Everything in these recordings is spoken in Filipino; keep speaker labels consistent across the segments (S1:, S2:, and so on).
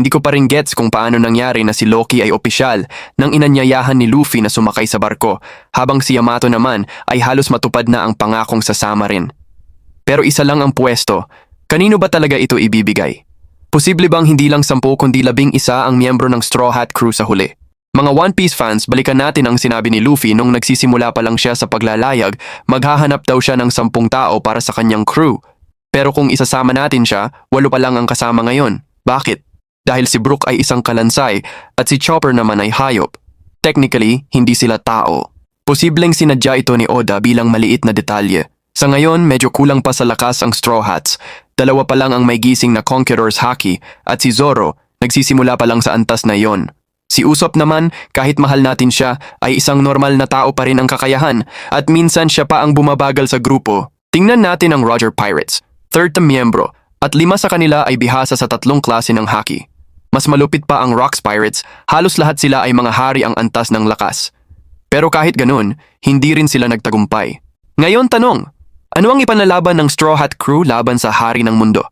S1: hindi ko pa rin gets kung paano nangyari na si Loki ay opisyal nang inanyayahan ni Luffy na sumakay sa barko, habang si Yamato naman ay halos matupad na ang pangakong sasama rin. Pero isa lang ang pwesto, kanino ba talaga ito ibibigay? Posible bang hindi lang sampu kundi labing isa ang miyembro ng Straw Hat Crew sa huli? Mga One Piece fans, balikan natin ang sinabi ni Luffy nung nagsisimula pa lang siya sa paglalayag, maghahanap daw siya ng sampung tao para sa kanyang crew. Pero kung isasama natin siya, walo pa lang ang kasama ngayon. Bakit? Dahil si Brook ay isang kalansay at si Chopper naman ay hayop. Technically, hindi sila tao. Posibleng sinadya ito ni Oda bilang maliit na detalye. Sa ngayon, medyo kulang pa sa lakas ang Straw Hats. Dalawa pa lang ang may gising na Conqueror's Haki at si Zoro, nagsisimula pa lang sa antas na iyon. Si Usopp naman, kahit mahal natin siya, ay isang normal na tao pa rin ang kakayahan at minsan siya pa ang bumabagal sa grupo. Tingnan natin ang Roger Pirates, third na miyembro, at lima sa kanila ay bihasa sa tatlong klase ng haki. Mas malupit pa ang Rocks Pirates, halos lahat sila ay mga hari ang antas ng lakas. Pero kahit ganun, hindi rin sila nagtagumpay. Ngayon tanong, ano ang ipanlalaban ng Straw Hat Crew laban sa hari ng mundo?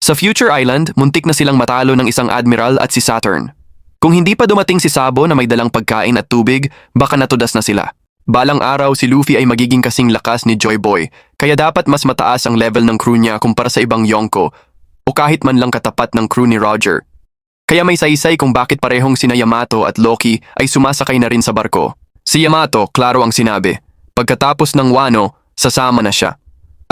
S1: Sa Future Island, muntik na silang matalo ng isang admiral at si Saturn. Kung hindi pa dumating si Sabo na may dalang pagkain at tubig, baka natudas na sila. Balang araw si Luffy ay magiging kasing lakas ni Joy Boy, kaya dapat mas mataas ang level ng crew niya kumpara sa ibang Yonko o kahit man lang katapat ng crew ni Roger. Kaya may saysay kung bakit parehong sina Yamato at Loki ay sumasakay na rin sa barko. Si Yamato, klaro ang sinabi. Pagkatapos ng Wano, sasama na siya.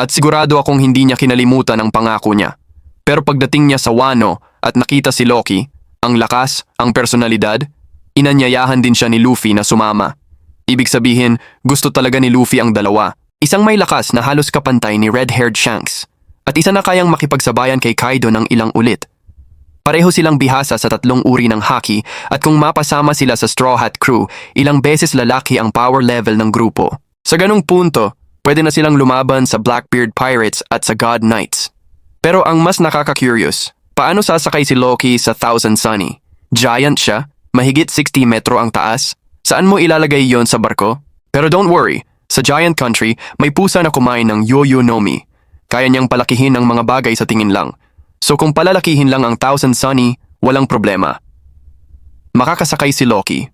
S1: At sigurado akong hindi niya kinalimutan ang pangako niya. Pero pagdating niya sa Wano at nakita si Loki, ang lakas, ang personalidad, inanyayahan din siya ni Luffy na sumama. Ibig sabihin, gusto talaga ni Luffy ang dalawa. Isang may lakas na halos kapantay ni red-haired Shanks. At isa na kayang makipagsabayan kay Kaido ng ilang ulit. Pareho silang bihasa sa tatlong uri ng haki at kung mapasama sila sa Straw Hat Crew, ilang beses lalaki ang power level ng grupo. Sa ganong punto, pwede na silang lumaban sa Blackbeard Pirates at sa God Knights. Pero ang mas nakaka-curious, paano sasakay si Loki sa Thousand Sunny? Giant siya, mahigit 60 metro ang taas. Saan mo ilalagay yon sa barko? Pero don't worry, sa Giant Country, may pusa na kumain ng Yo-Yo Nomi. Kaya niyang palakihin ang mga bagay sa tingin lang. So kung palalakihin lang ang Thousand Sunny, walang problema. Makakasakay si Loki.